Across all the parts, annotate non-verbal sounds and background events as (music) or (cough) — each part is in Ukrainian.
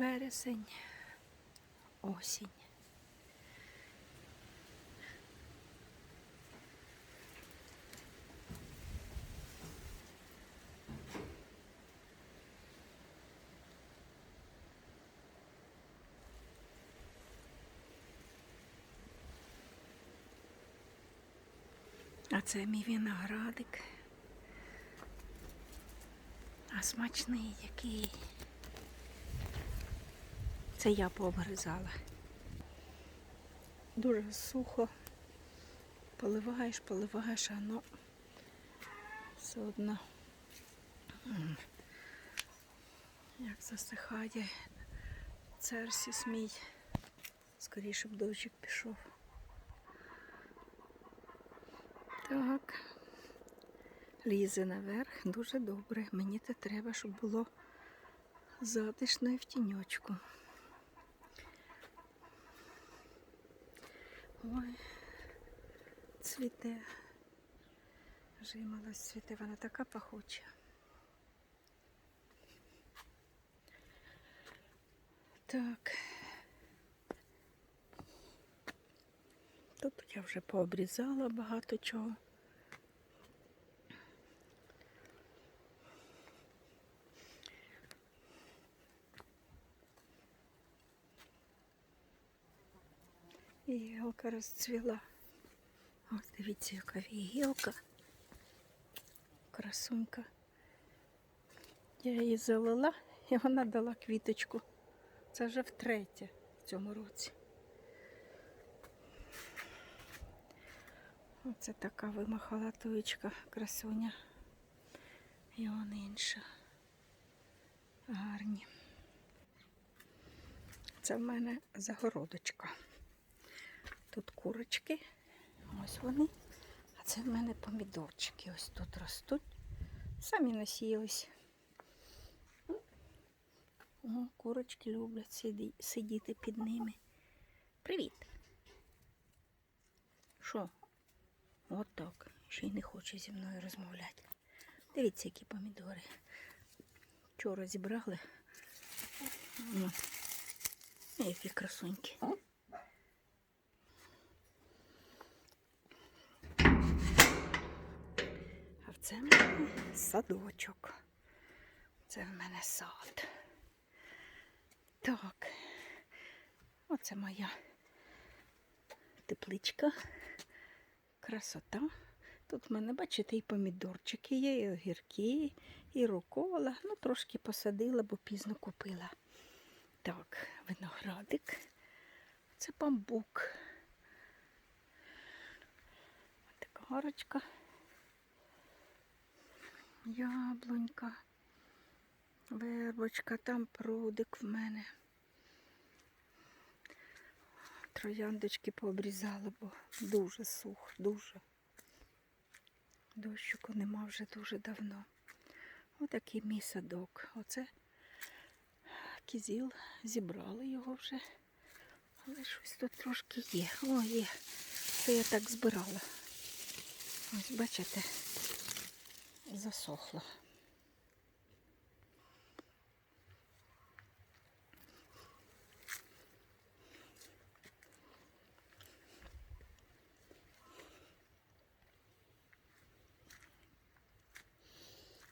вересень, осінь. А це мій виноградик. А смачний який. Це я пообгризала. Дуже сухо. Поливаєш, поливаєш, а воно все одно. Як засихає церсіс мій. Скоріше б дощик пішов. Так. Лізе наверх дуже добре. Мені це треба, щоб було затишно і в тіньочку. Ой, цвіте. Жимолость цвіте, вона така пахуча. Так. Тут я вже пообрізала багато чого. І гілка розцвіла. Ось дивіться, яка гілка. Красунька. Я її залила і вона дала квіточку. Це вже втретє в цьому році. Оце така вимахала туєчка, красуня. І он інша. Гарні. Це в мене загородочка. Тут курочки, ось вони. А це в мене помідорчики. Ось тут ростуть. Самі насіялись. О, курочки люблять сиді- сидіти під ними. Привіт. Що? От так. Ще й не хоче зі мною розмовляти. Дивіться, які помідори. Вчора зібрали. О, які красунькі. А це садочок. Це в мене сад. Так. Оце моя тепличка. Красота. Тут в мене, бачите, і помідорчики є, і огірки, і рукола. Ну, трошки посадила, бо пізно купила. Так, виноградик. Це бамбук. Така горочка. Яблунька. Вербочка, там прудик в мене. Трояндочки пообрізали, бо дуже сух, дуже. Дощику нема вже дуже давно. Отакий мій садок. Оце кізіл, зібрали його вже. Але щось тут трошки є. О, є. Це я так збирала. Ось бачите, засохло.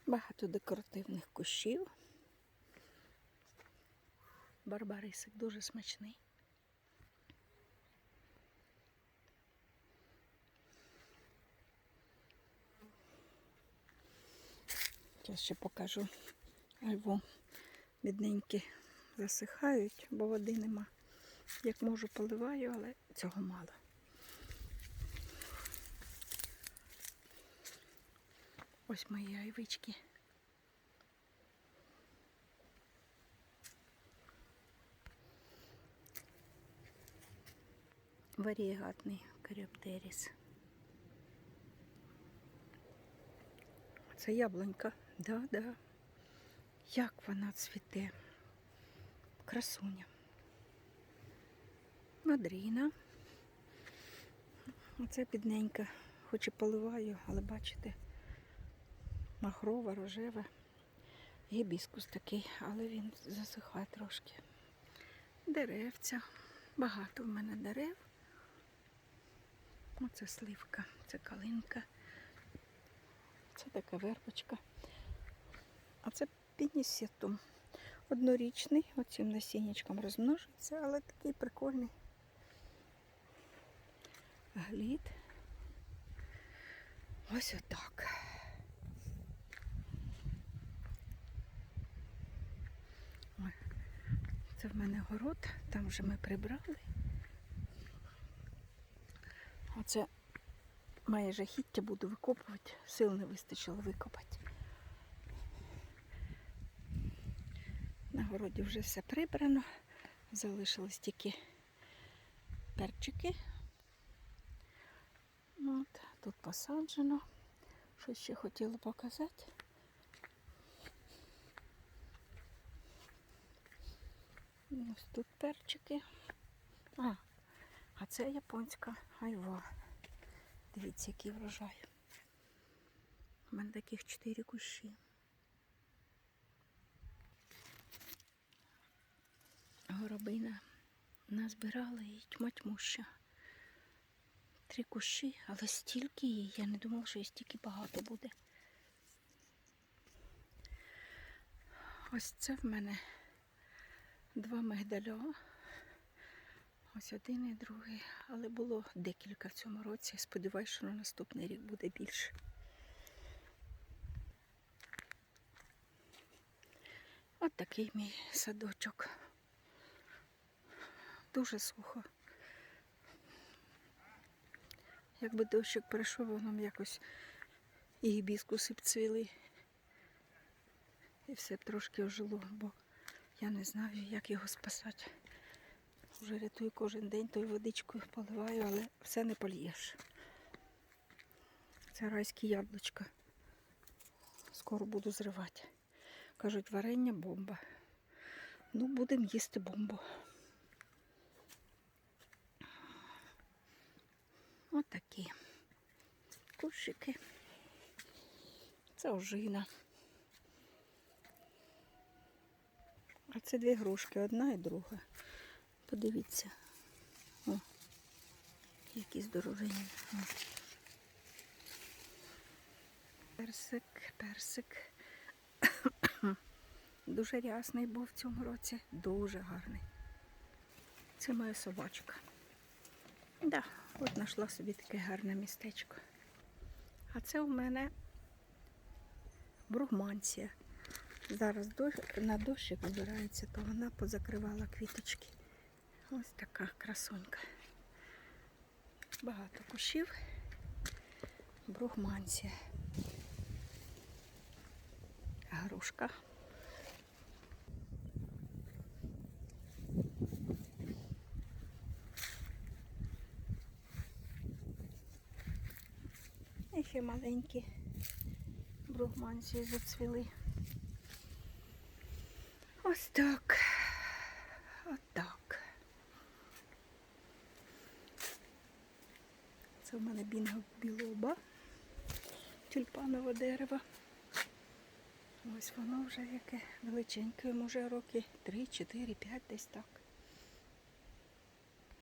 Багато декоративних кущів. Барбарисик дуже смачний. Зараз ще покажу. Альбо бідненькі засихають, бо води нема. Як можу, поливаю, але цього мало. Ось мої айвички. Варієгатний каріоптеріс. Це яблунька. Да, да. Як вона цвіте. Красуня. Мадріна. Оце підненька. Хоч і поливаю, але бачите, махрова, рожева. Гібіскус такий, але він засихає трошки. Деревця. Багато в мене дерев. Оце сливка, це калинка. Це така вербочка. А це пінісетум. Однорічний, оцим насіннячком розмножується, але такий прикольний. Глід. Ось отак. Ой, Це в мене город, там вже ми прибрали. Оце має жахіття буду викопувати, сил не вистачило викопати. На городі вже все прибрано, залишились тільки перчики. От, тут посаджено. Що ще хотіла показати. Ось тут перчики. А, а це японська айва. Дивіться, який врожай. У мене таких чотири кущі. Горобина назбирала і тьма тьмуща. Три кущі, але стільки її. Я не думала, що її стільки багато буде. Ось це в мене два мигдаля. Ось один і другий, але було декілька в цьому році. Сподіваюсь, що на наступний рік буде більше. От такий мій садочок. Дуже сухо. Якби дощик прийшов, воно якось і гібіскуси б цвіли. І все б трошки ожило, бо я не знаю, як його спасати. Вже рятую кожен день, тою водичкою поливаю, але все не польєш. Це райські яблучка. Скоро буду зривати. Кажуть, варення бомба. Ну, будемо їсти бомбу. Отакі кущики. Це ожина. А це дві грушки, одна і друга. Подивіться. О, які здоровенні. О. Персик, персик. (coughs) Дуже рясний був в цьому році. Дуже гарний. Це моя собачка. Да, от знайшла собі таке гарне містечко. А це у мене бругманція. Зараз на дощик збирається, то вона позакривала квіточки. Ось така красунька. Багато кущів. Бругманція. Грушка. І ще маленькі бругманції зацвіли. Ось так. Ось так. Це в мене бінга білоба, тюльпанове дерево. Ось воно вже яке величеньке, може роки 3, 4, 5 десь так.